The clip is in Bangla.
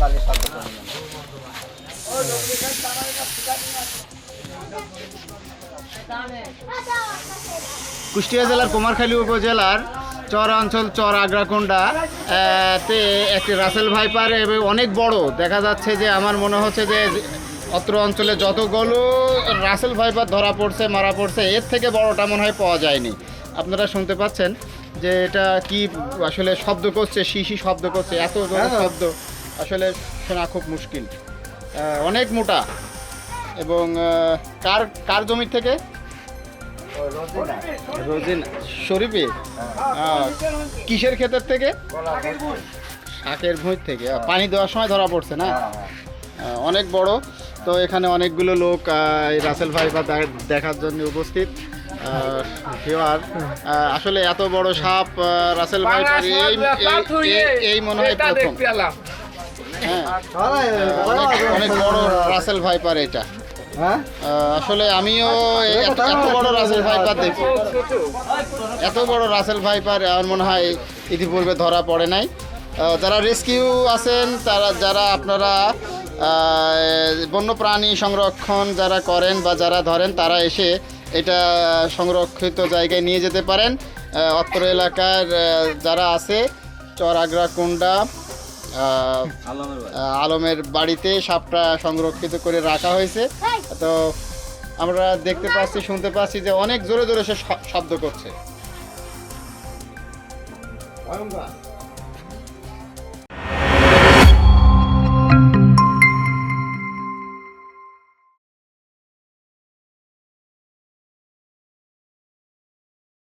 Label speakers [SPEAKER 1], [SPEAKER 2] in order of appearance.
[SPEAKER 1] দালালি
[SPEAKER 2] কুষ্টিয়া জেলার কুমারখালী উপজেলার চর অঞ্চল চর আগ্রাকুন্ডা তে একটি রাসেল ভাইপার এবং অনেক বড়। দেখা যাচ্ছে যে আমার মনে হচ্ছে যে অত্র অঞ্চলে যতগুলো রাসেল ভাইপার ধরা পড়ছে মারা পড়ছে এর থেকে বড়টা মনে হয় পাওয়া যায়নি। আপনারা শুনতে পাচ্ছেন যে এটা কি আসলে শব্দ করছে শিশি শব্দ করছে এত বড় শব্দ। আসলে শোনা খুব মুশকিল। অনেক মোটা এবং কার কার জমির থেকে?
[SPEAKER 1] রোজিন।
[SPEAKER 2] শরীফে? কিসের ক্ষেতের থেকে? শাকের ভুঁই থেকে। পানি দেওয়ার সময় ধরা পড়ছে না? অনেক বড়। তো এখানে অনেকগুলো লোক এই রাসেল ভাই বা দেখার জন্য উপস্থিত। ভিওয়ার আসলে এত বড় সাপ রাসেল ভাই এই মনে হয় প্রথম। অনেক অনেক বড় রাসেল ভাইপার এটা।
[SPEAKER 1] হ্যাঁ?
[SPEAKER 2] আসলে আমিও এই এত বড় রাসেল ভাইপার দেখি। এত বড় রাসেল ভাইপার আমার মনে হয় ইতিপূর্বে ধরা পড়ে নাই। যারা রেস্কিউ আছেন তারা যারা আপনারা বন্যপ্রাণী সংরক্ষণ যারা করেন বা যারা ধরেন তারা এসে এটা সংরক্ষিত জায়গায় নিয়ে যেতে পারেন। অত্র এলাকার যারা আছে চরাগ্রা কুন্ডা আহ, আহ, আলমের বাড়িতে সাপটা সংরক্ষিত করে রাখা হয়েছে। তো আমরা দেখতে পাচ্ছি শুনতে পাচ্ছি যে অনেক জোরে জোরে সে শব্দ করছে।